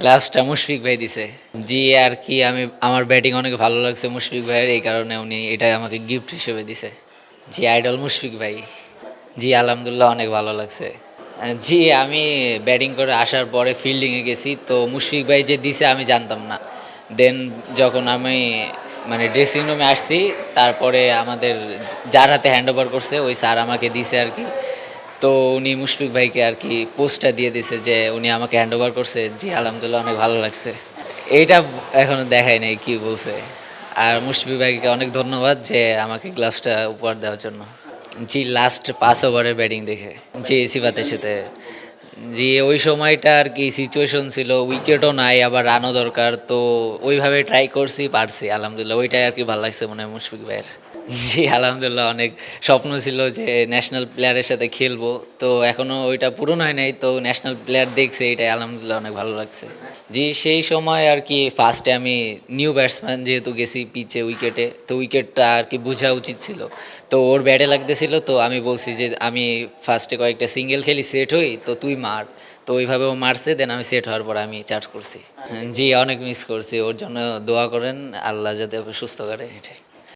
গ্লাভসটা মুশফিক ভাই দিছে। জি, আর কি, আমি, আমার ব্যাটিং অনেক ভালো লাগছে মুশফিক ভাইয়ের, এই কারণে উনি এটা আমাকে গিফট হিসেবে দিছে। জি আইডল মুশফিক ভাই। জি, আলহামদুলিল্লাহ, অনেক ভালো লাগছে। জি, আমি ব্যাটিং করে আসার পরে ফিল্ডিংয়ে গেছি, তো মুশফিক ভাই যে দিছে, আমি জানতাম না। দেন যখন আমি মানে ড্রেসিং রুমে আসছি, তারপরে আমাদের যার হাতে হ্যান্ড ওভার করছে, ওই স্যার আমাকে দিছে আর কি। তো উনি মুশফিক ভাইকে আর কি পোস্টটা দিয়ে দিছে যে উনি আমাকে হ্যান্ড ওভার করছে। জি, আলহামদুলিল্লাহ, অনেক ভালো লাগছে। এইটা এখনও দেখাই নাই কি বলছে। আর মুশফিক ভাইকে অনেক ধন্যবাদ যে আমাকে গ্লাভসটা উপহার দেওয়ার জন্য। জি লাস্ট পাঁচ ওভারের ব্যাটিং দেখে। জি, সিফাতের সাথে। জি ওই সময়টা আর কি সিচুয়েশন ছিল উইকেটও নাই, আবার রানও দরকার, তো ওইভাবে ট্রাই করছি, পারছি, আলহামদুলিল্লাহ। ওইটাই আর কি ভালো লাগছে মনে হয় মুশফিক ভাইয়ের। জি, আলহামদুলিল্লাহ, অনেক স্বপ্ন ছিল যে ন্যাশনাল প্লেয়ারের সাথে খেলব, তো এখনও ওইটা পূরণ হয় নাই, তো ন্যাশনাল প্লেয়ার দেখছে, এটাই আলহামদুলিল্লাহ অনেক ভালো লাগছে। জি, সেই সময় আর কি ফার্স্টে আমি নিউ ব্যাটসম্যান যেহেতু গেছি পিচে উইকেটে তো উইকেটটা আর কি বোঝা উচিত ছিল। তো ওর ব্যাটে লাগতেছিল, তো আমি বলছি যে আমি ফার্স্টে কয়েকটা সিঙ্গেল খেলি সেট হই, তো তুই মার। তো ওইভাবে ও মারছে দেন আমি সেট হওয়ার পর আমি চার্জ করছি। জি অনেক মিস করছি ওর জন্য দোয়া করেন আল্লাহ যাতে ওকে সুস্থ করে এটাই।